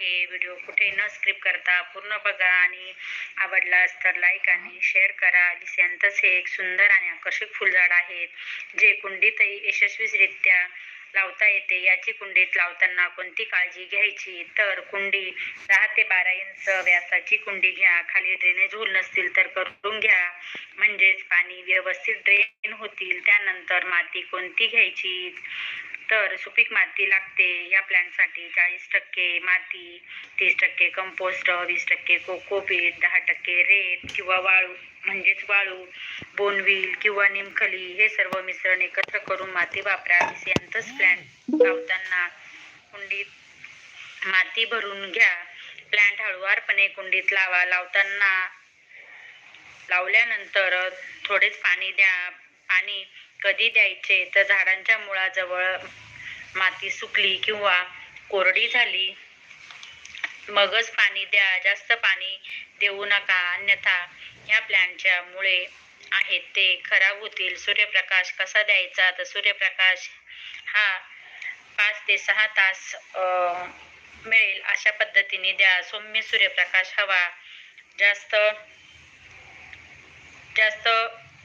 आहे. व्हिडिओ कुठे न स्क्रिप करता पूर्ण बघा आणि आवडलास तर लाईक आणि शेअर करा. लिसियांतस हे एक सुंदर आणि आकर्षक फुलझाड आहेत जे कुंडीतही यशस्वीरित्या लावता येते. याची कुंडीत लावताना कोणती काळजी घ्यायची? तर कुंडी दहा ते बारा इंच व्यासाची कुंडी घ्या. खाली ड्रेनेज होल नसतील तर करून घ्या. म्हणजेच पाणी व्यवस्थित ड्रेन होतील. त्यानंतर माती कोणती घ्यायची? तर सुपीक माती लागते या प्लॅनसाठी चाळीस टक्के माती तीस टक्के कंपोस्ट वीस टक्के कोकोपीट दहा टक्के रेत किंवा वाळू म्हणजेच वाळू बोनवील किंवा निमखली हे सर्व मिश्रण एकत्र करून माती वापरा. यांतच प्लॅन्ट लावताना कुंडीत माती भरून घ्या. प्लॅन्ट हळुवारपणे कुंडीत लावा. लावताना लावल्यानंतर थोडेच पाणी द्या. पाणी कधी द्यायचे? तर झाडांच्या मुळाजवळ माती सुकली किंवा कोरडी झाली मगच पाणी द्या जास्त पाणी देऊ नका अन्यथा ह्या प्लॅनच्या मुळे आहेत ते खराब होतील. सूर्यप्रकाश कसा द्यायचा? तर सूर्यप्रकाश हा पाच ते सहा तास मिळेल अशा पद्धतीने द्या. सौम्य सूर्यप्रकाश हवा. जास्त जास्त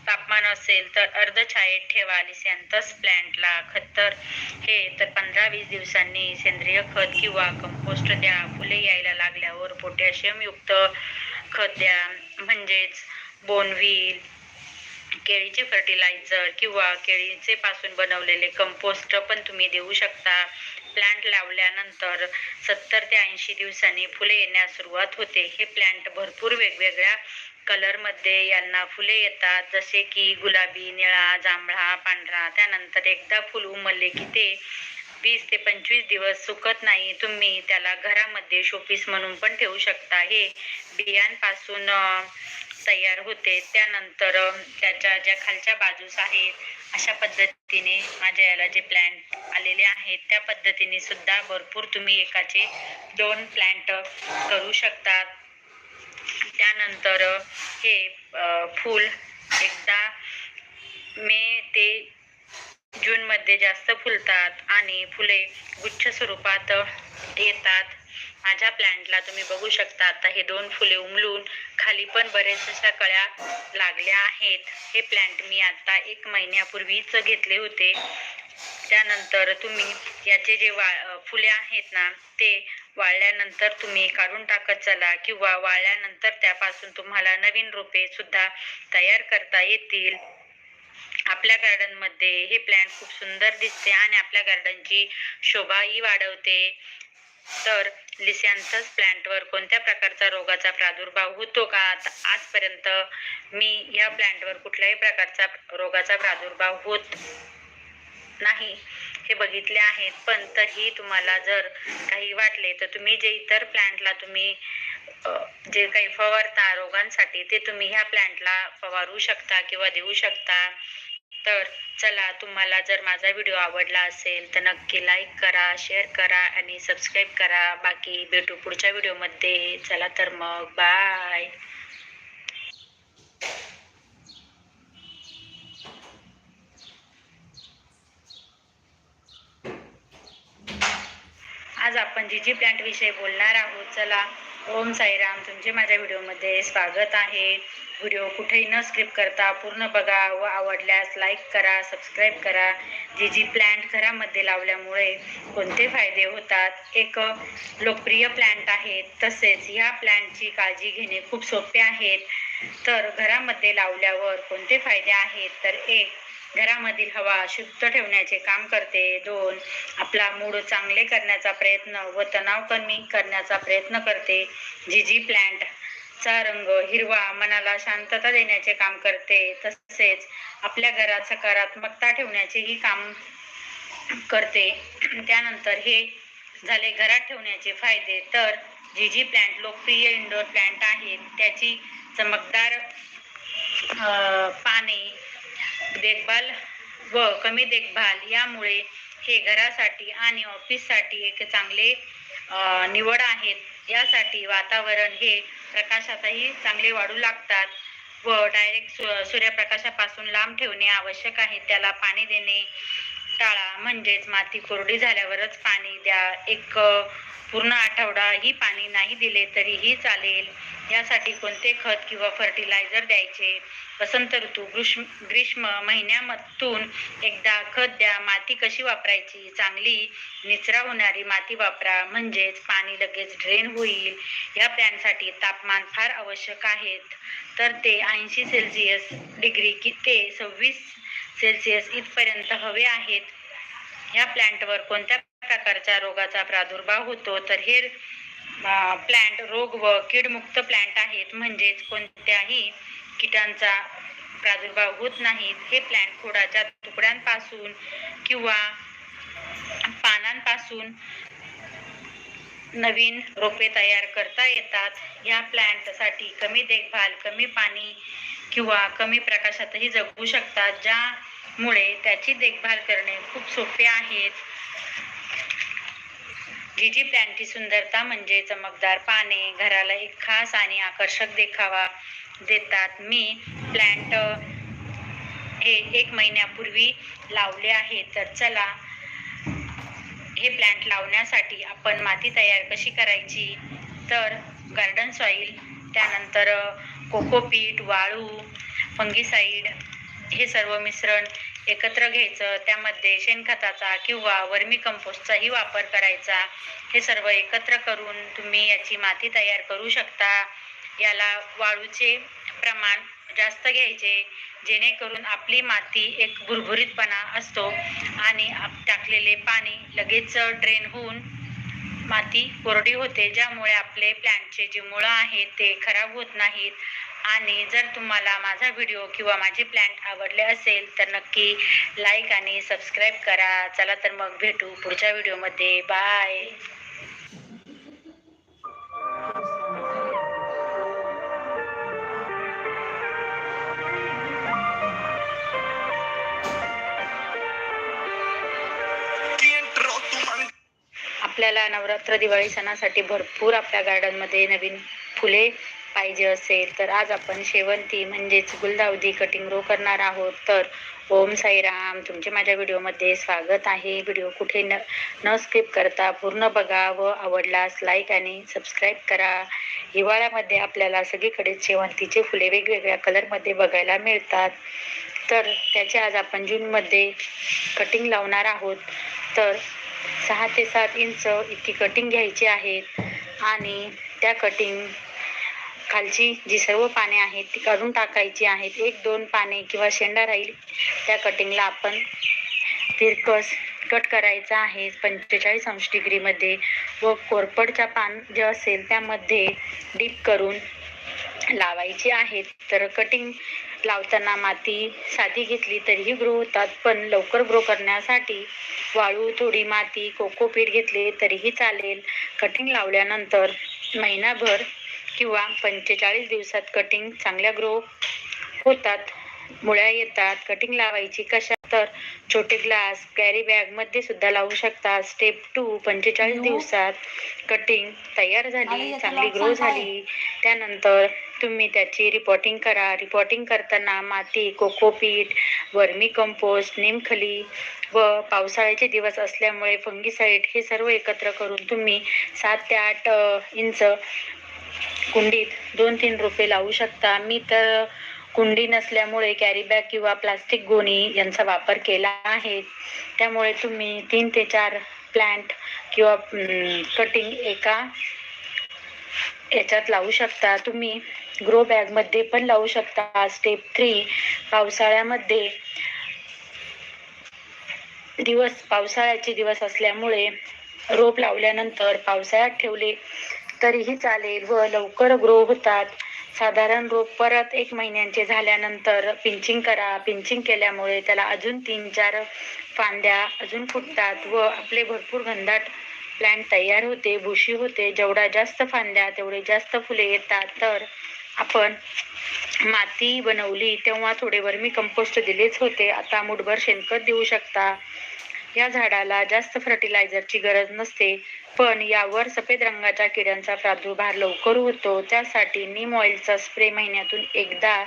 तापमान असेल तर अर्धछायेत ठेवा लिसियांतस प्लॅन्टला खतर हे तर पंधरा वीस दिवसांनी सेंद्रिय खत किंवा कंपोस्ट द्या. फुले यायला लागल्यावर पोटॅशियमयुक्त खत द्या. म्हणजेच बोनव्हील केळीचे फर्टिलायझर किंवा केळीचे पासून बनवलेले कंपोस्ट पण तुम्ही देऊ शकता. प्लांट लावल्यानंतर सत्तर ते ऐंशी दिवसांनी फुले येण्यास सुरुवात होते. हे प्लांट भरपूर वेगवेगळ्या कलरमध्ये यांना फुले येतात जसे की गुलाबी निळा जांभळा पांढरा. त्यानंतर एकदा फुल उमलले की ते वीस ते पंचवीस दिवस सुकत नाही. तुम्ही त्याला घरामध्ये शोपीस म्हणून पण ठेवू शकता. हे बियांपासून तयार होते. त्यानंतर त्याच्या ज्या खालच्या बाजूस आहेत अशा पद्धतीने माझ्या याला जे प्लॅन्ट आलेले आहेत त्या पद्धतीने सुद्धा भरपूर तुम्ही एकाचे दोन प्लॅन्ट करू शकतात. त्यानंतर हे फूल एकदा मे ते जूनमध्ये जास्त फुलतात आणि फुले गुच्छ स्वरूपात येतात. माझ्या प्लॅन्टला तुम्ही बघू शकता. आता हे दोन फुले उमलून खाली पण बरेचशा कळ्या लागल्या आहेत. हे प्लॅन्ट मी आता एक महिन्यापूर्वीच घेतले होते. त्यानंतर तुम्ही याचे जे वा फुले आहेत ना ते वाळल्यानंतर तुम्ही काढून टाकत चला किंवा वाळल्यानंतर त्यापासून तुम्हाला नवीन रोपे सुद्धा तयार करता येतील. आपल्या गार्डनमध्ये हे प्लॅन्ट खूप सुंदर दिसते आणि आपल्या गार्डनची शोभाही वाढवते. तर लिसियांथस प्लॅन्टवर कोणत्या प्रकारचा रोगाचा प्रादुर्भाव होतो का? आजपर्यंत मी या प्लॅन्टवर कुठल्याही प्रकारचा रोगाचा प्रादुर्भाव होत नाही. हे बघितले आहेत. पण तरीही तुम्हाला जर काही वाटले तर तुम्ही जे इतर प्लांटला तुम्ही जे काही फवारता रोगांसाठी ते तुम्ही ह्या प्लॅन्टला फवारू शकता किंवा देऊ शकता. तर चला तुम्हाला जर माझा व्हिडिओ आवडला असेल तर नक्की लाईक करा शेअर करा आणि सबस्क्राईब करा. बाकी भेटू पुढच्या व्हिडिओमध्ये चला तर मग बाय आज आपण जी जी प्लांट विषयी बोलणार आहोत चला ओम साईराम तुमचे माझ्या व्हिडिओमध्ये स्वागत आहे. व्हिडिओ कुठेही न स्किप करता पूर्ण बघा व आवडल्यास लाईक करा सबस्क्राईब करा. जी जी प्लांट घरामध्ये लावल्यामुळे कोणते फायदे होतात? एक लोकप्रिय प्लांट आहेत तसेच ह्या प्लांटची काळजी घेणे खूप सोपे आहेत तर घरामध्ये लावल्यावर कोणते फायदे आहेत? तर एक घरामधील हवा शुद्ध ठेवण्याचे काम करते. दोन आपला मूड चांगले करण्याचा प्रयत्न व तणाव कमी करण्याचा प्रयत्न करते. जी जी चा रंग हिरवा मनाला शांतता देण्याचे काम करते. तसेच आपल्या घरात सकारात्मकता ठेवण्याचेही काम करते. त्यानंतर हे झाले घरात ठेवण्याचे फायदे. तर जी जी लोकप्रिय इंडोर प्लांट आहेत. त्याची चमकदार पाने देखभाल व कमी देखभाल यामुळे हे घरासाठी आणि ऑफिससाठी एक चांगले निवड आहेत. यासाठी वातावरण हे प्रकाशातही चांगले वाढू लागतात व डायरेक्ट सूर्यप्रकाशापासून लांब ठेवणे आवश्यक आहे. त्याला पाणी देणे टाळा म्हणजेच माती कोरडी झाल्यावरच पाणी द्या. एक पूर्ण आठवडाही पाणी नाही दिले तरीही चालेल. यासाठी कोणते खत किंवा फर्टिलायझर द्यायचे? वसंत ऋतू ग्रीष्म ग्रीष्म महिन्यामधून एकदा खत द्या. माती कशी वापरायची? चांगली निचरा होणारी माती वापरा. म्हणजेच पाणी लगेच ड्रेन होईल. या प्लॅनसाठी तापमान फार आवश्यक आहेत. तर ते ऐंशी सेल्सिअस डिग्री कि ते सव्वीस सेल्सिअस इथपर्यंत हवे आहेत. या प्लॅन्टवर कोणत्या प्रकारच्या रोगाचा प्रादुर्भाव होतो तर हे प्लॅन्ट रोग व कीडमुक्त प्लॅन्ट आहेत. म्हणजेच कोणत्याही कीटांचा प्रादुर्भाव होत नाहीत हे प्लॅन्ट खोडाच्या तुकड्यांपासून किंवा पानांपासून नवीन रोपे तयार करता येतात. या प्लॅन्टसाठी कमी देखभाल कमी पाणी किंवा कमी प्रकाशातही जगू शकतात ज्यामुळे त्याची देखभाल करणे खूप सोपे आहेत. जीजी प्लॅनची सुंदरता म्हणजे चमकदार पाने घराला एक खास आणि आकर्षक देखावा देतात. मी प्लॅन्ट हे एक महिन्यापूर्वी लावले आहे तर चला हे प्लॅन्ट लावण्यासाठी आपण माती तयार कशी करायची? तर गार्डन सॉईल त्यानंतर कोकोपीट वाळू फंगीसाईड हे सर्व मिश्रण एकत्र घ्यायचं त्यामध्ये शेणखताचा किंवा वर्मी कंपोस्टचाही वापर करायचा. हे सर्व एकत्र करून तुम्ही याची माती तयार करू शकता. याला वाळूचे प्रमाण जास्त घ्यायचे जेणेकरून आपली माती एक भुरभुरीतपणा असतो आणि आप- टाकलेले पाणी लगेच ड्रेन होऊन माती कोरडी होते ज्यामुळे आपले प्लॅन्टचे जे मुळं आहेत ते खराब होत नाहीत. आणि जर तुम्हाला माझा व्हिडिओ किंवा माझे प्लॅन्ट आवडले असेल तर नक्की लाईक आणि सबस्क्राईब करा. चला तर मग भेटू पुढच्या व्हिडिओमध्ये बाय आपल्याला नवरात्र दिवाळी सणासाठी भरपूर आपल्या गार्डनमध्ये नवीन फुले पाहिजे असेल तर आज आपण शेवंती म्हणजेच गुलदावदी कटिंग रो करणार आहोत. तर ओम साईराम तुमचे माझ्या व्हिडिओमध्ये स्वागत आहे. व्हिडिओ कुठे न न स्किप करता पूर्ण बघा व आवडलास लाईक आणि सबस्क्राईब करा. हिवाळ्यामध्ये आपल्याला सगळीकडे शेवंतीचे फुले वेगवेगळ्या कलरमध्ये बघायला मिळतात. तर त्याचे आज आपण जूनमध्ये कटिंग लावणार आहोत. तर सहा ते सात इंच इतकी कटिंग घ्यायची आहेत आणि त्या कटिंग खालची जी सर्व पाने आहेत ती काढून टाकायची आहेत. एक दोन पाने किंवा शेंडा राहील त्या कटिंगला आपण तिरकस कट करायचा आहे. पंचेचाळीस अंश डिग्रीमध्ये व कोरपडच्या पान जे असेल त्यामध्ये डीप करून लावायची आहेत तर कटिंग लावताना माती साधी घेतली तरीही ग्रो होतात. पण लवकर ग्रो करण्यासाठी वाळू थोडी माती कोकोपीट घेतले तरीही चालेल. कटिंग लावल्यानंतर महिनाभर किंवा पंचेचाळीस दिवसात कटिंग चांगल्या ग्रो होतात. मुळ्या येतात. कटिंग लावायची कशा तर छोटे ग्लास कॅरी बॅगमध्ये सुद्धा लावू शकता. स्टेप टू पंचेचाळीस दिवसात कटिंग तयार झाली चांगली ग्रो झाली. त्यानंतर तुम्ही त्याची रिपोर्टिंग करा. रिपोर्टिंग करताना माती कोकोपीट वर्मी कंपोस्ट निमखली व पावसाळ्याचे दिवस असल्यामुळे फंगीसाईड हे सर्व एकत्र करून तुम्ही सात ते आठ इंच कुंडीत दोन तीन रोपे लावू शकता. मी तर कुंडी नसल्यामुळे कॅरीबॅग किंवा प्लास्टिक गोणी यांचा वापर केला आहे. त्यामुळे तुम्ही तीन ते चार प्लांट किंवा कटिंग एका याच्यात लावू शकता. तुम्ही ग्रो बॅगमध्ये पण लावू शकता. स्टेप थ्री पावसाळ्यामध्ये दिवस पावसाळ्याचे दिवस असल्यामुळे रोप लावल्यानंतर पावसाळ्यात ठेवले तरीही चालेल व लवकर ग्रो होतात. साधारण रोप परत एक महिन्यांचे झाल्यानंतर पिंचिंग करा. पिंचिंग केल्यामुळे त्याला अजून तीन चार फांद्या अजून फुटतात व आपले भरपूर घनदाट प्लॅन्ट तयार होते बुशी होते. जेवढा जास्त फांद्या तेवढे जास्त फुले येतात. तर आपण माती बनवली तेव्हा थोडे वर्मी कंपोस्ट दिलेच होते. आता मुठभर शेणखत देऊ शकता. या झाडाला जास्त फर्टिलायझरची गरज नसते. पण यावर सफेद रंगाच्या किड्यांचा प्रादुर्भाव लवकर होतो. त्यासाठी नीम ऑइलचा स्प्रे महिन्यातून एकदा